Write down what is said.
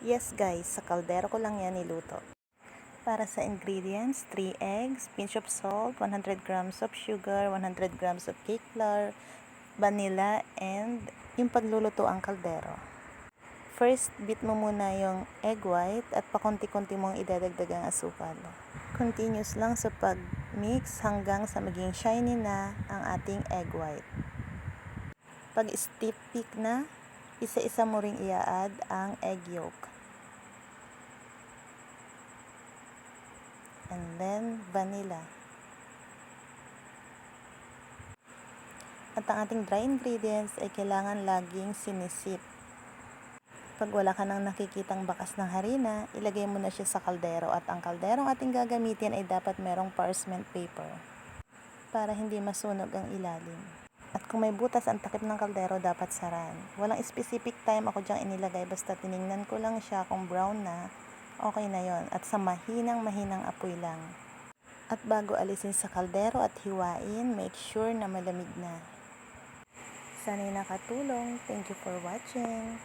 Yes guys, sa kaldero ko lang yan niluto. Para sa ingredients, 3 eggs, pinch of salt, 100 grams of sugar, 100 grams of cake flour, vanilla, and yung pagluluto ang kaldero. First, beat mo muna yung egg white at pakunti-kunti mong idadagdag ang asukal. Continuous lang sa pag-mix hanggang sa maging shiny na ang ating egg white. Pag stiff peak na, isa-isa mo ring i-add ang egg yolk. And then, vanilla. At ang ating dry ingredients ay kailangan laging sinisip. Pag wala ka nang nakikitang bakas ng harina, ilagay mo na siya sa kaldero at ang kalderong ating gagamitin ay dapat merong parchment paper para hindi masunog ang ilalim. At kung may butas ang takip ng kaldero, dapat saran. Walang specific time ako diyang inilagay, basta tiningnan ko lang siya kung brown na, okay na yon At sa mahinang mahinang apoy lang. At bago alisin sa kaldero at hiwain, make sure na malamig na. Sana'y nakatulong. Thank you for watching.